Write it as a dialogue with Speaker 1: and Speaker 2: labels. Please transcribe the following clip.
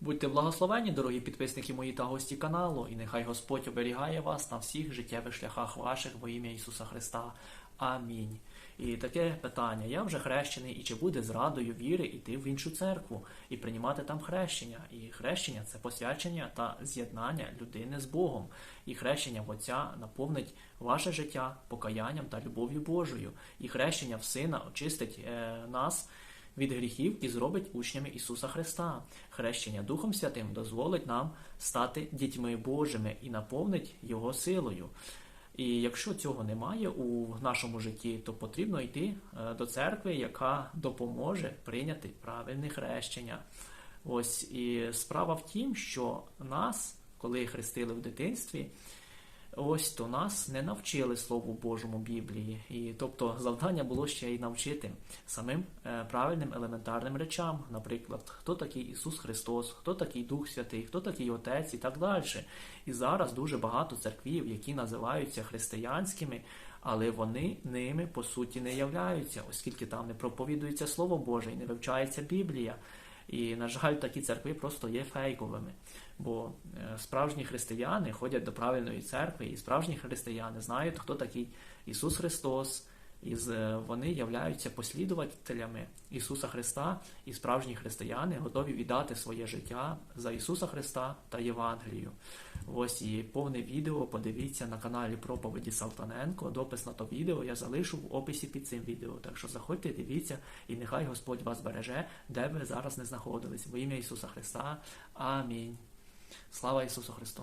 Speaker 1: Будьте благословені, дорогі підписники мої та гості каналу, і нехай Господь оберігає вас на всіх життєвих шляхах ваших во ім'я Ісуса Христа. Амінь. І таке питання: я вже хрещений, і чи буде зрадою віри йти в іншу церкву і приймати там хрещення? І хрещення це посвячення та з'єднання людини з Богом. І хрещення в Отця наповнить ваше життя покаянням та любов'ю Божою. І хрещення в Сина очистить е, нас від гріхів і зробить учнями Ісуса Христа. Хрещення Духом Святим дозволить нам стати дітьми Божими і наповнить Його силою. І якщо цього немає у нашому житті, то потрібно йти е, до церкви, яка допоможе прийняти правильне хрещення. Ось і справа в тім, що нас, коли хрестили в дитинстві, ось то нас не навчили Слову Божому Біблії. І тобто завдання було ще й навчити самим е, правильним елементарним речам, наприклад, хто такий Ісус Христос, хто такий Дух Святий, хто такий Отець і так далі. І зараз дуже багато церквів, які називаються християнськими, але вони ними по суті не являються, оскільки там не проповідується Слово Боже і не вивчається Біблія. І, на жаль, такі церкви просто є фейковими. Бо е, справжні християни ходять до правильної церкви, і справжні християни знають, хто такий Ісус Христос, і вони являються послідувателями Ісуса Христа, і справжні християни готові віддати своє життя за Ісуса Христа та Євангелію. Ось і повне відео подивіться на каналі проповіді Салтаненко. Допис на то відео я залишу в описі під цим відео. Так що заходьте, дивіться, і нехай Господь вас береже, де ви зараз не знаходились. Во ім'я Ісуса Христа. Амінь. Слава Ісусу Христу!